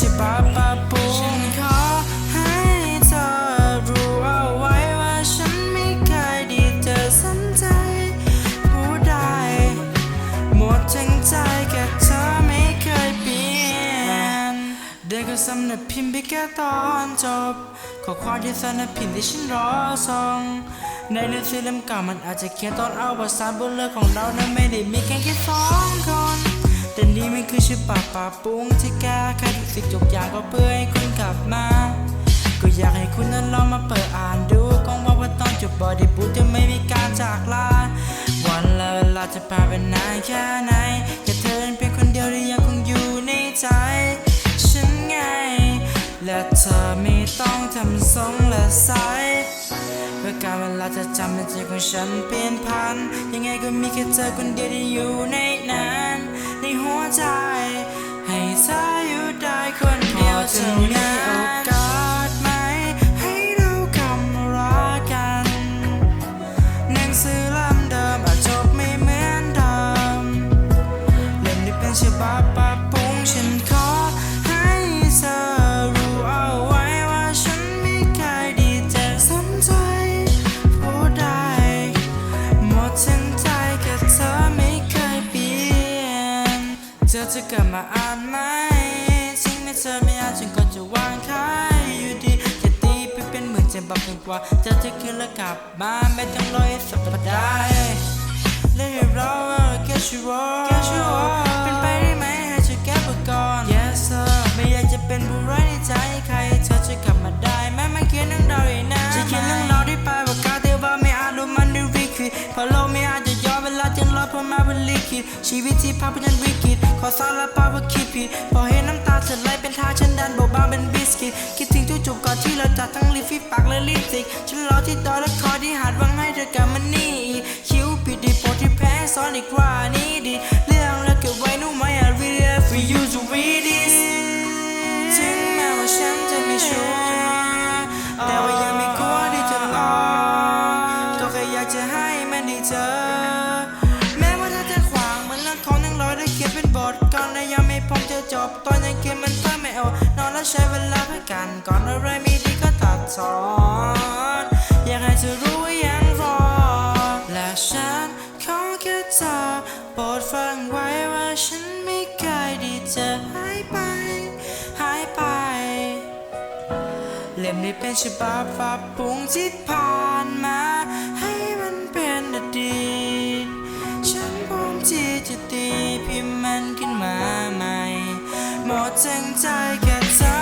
ช่ปะปะปูฉันขอให้เธอรู้เอาไว้ว่าฉันไม่เคยดีเธอสนใจผู้ใดหมดทั้งใจแค่เธอไม่เคยเปลี่ยนได้ก็สำนักพิมพ์ไปแค่ตอนจบขอความที่สำนักพิมพ์ที่ฉันรอส่งในหนังสือเล่มเก่ามันอาจจะเขียนตอนเอาภาษาบนเรือของเรานั้นไม่ได้มีแค่แค่สองคน แต่นี่มันคือชื่อปรับปรับปรุงที่แก้ไขทุกสิ่งทุกอย่างก็เพื่อให้คุณกลับมา ก็อยากให้คุณนั้นลองมาเปิดอ่านดูกองว่าว่าตอนจบบอดี้บูจะไม่มีการจากลา วันละเวลาจะผ่านไปนานแค่ไหนแค่เธอเป็นคนเดียวที่ยังคงอยู่ในใจฉันไง และเธอไม่ต้องทำทรงและสายเพื่อการเวลาจะจำเป็นใจของฉันเปลี่ยนพันยังไงก็มีแค่เธอคนเดียวที่อยู่ในนั้น จะกลับมาอ่านไหมสิ่งที่เธอไม่อ่านฉันก็จะวางขายอยู่ดีจะตีไปเป็นหมื่นจะบอกกันกว่าจะจะคืนแล้วกลับมาไม่ต้องรอให้สัปดาห์เล่นให้เิด ชีวิตที่พาไปจนวิกฤตขอสารภาพว่าคิดผิดพอเห็นน้ำตาเธอไหลเป็นทาฉันดันเบาบางเป็นบิสกิตคิดถึงทุกจุดก่อนที่เราจะทั้งลิฟฟี่ปากและลิปสติกฉันรอที่ดอยและคอที่หาดวังให้เธอกลับมานี่คิ้วผิดดีโปรที่แพ้ซ้อนอีกว่านี้ดี เขียนเป็นบทก่อนและยังไม่พร้อมจะจบตอนยังเขียนมันเพิ่มไม่เอานอนแล้วใช้เวลาเพื่อกัน ก่อนอะไรม่ดีก็ตัดสอนอยากให้เธอรู้ว่ายังรอ และฉันขอแค่เธอโปรดฟังไว้ว่าฉันไม่เคยดีจะหายไป หายไป เล่มนี้เป็นฉบับปรับปรุงที่ผ่านมา I get tired.